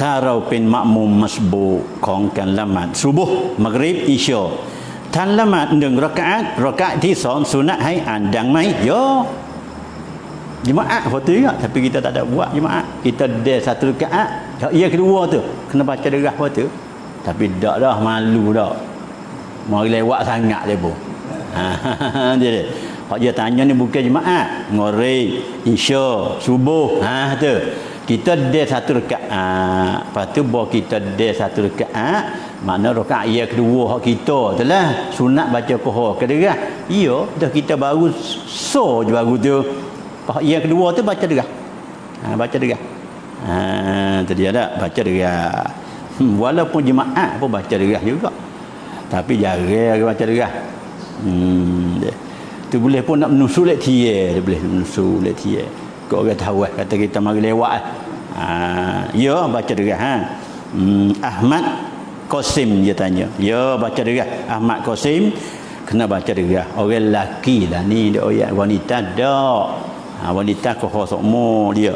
ถ้าเราเป็นมะมุมมัสบูของการละหมาดซุบุฮ์มักริบอิชาท่านละหมาดหนึ่งรักอะตรักอะที่สองสุนัตให้อ่านดังไหมโย Jemaah waktu juga tapi kita tak ada buat jemaah. Kita ada satu rakaat. Ya kedua tu kena baca derah waktu. Tapi dak dah malu dak. Mau lewat sangat dia pun. Ha dia dia. Hak dia tanya ni bukan jemaah. Ngori, insya, subuh. Ha tu. Kita ada satu rakaat. Lepas tu bawa kita ada satu rakaat. Mana rakaat ya kedua hak kita tu lah. Sunat baca kohor ke derah. Ya, dah kita baru so je baru tu. Pahak yang kedua tu baca derah. Ha, baca derah. Ha, tu dia tak baca derah. Hmm, walaupun jemaah pun baca derah juga. Tapi jarang baca derah. Hmm, dia. Tu boleh pun nak menusul lek tie, dia boleh menusul lek tie. Kau orang tahu eh, kata kita mari lewat. Ha, ya baca derah ha. Hmm, Ahmad Qasim dia tanya. Ya baca derah. Ahmad Qasim kena baca derah. Orang lelaki lah ni dia orang wanita dak ha, wanita kohor sokmo dia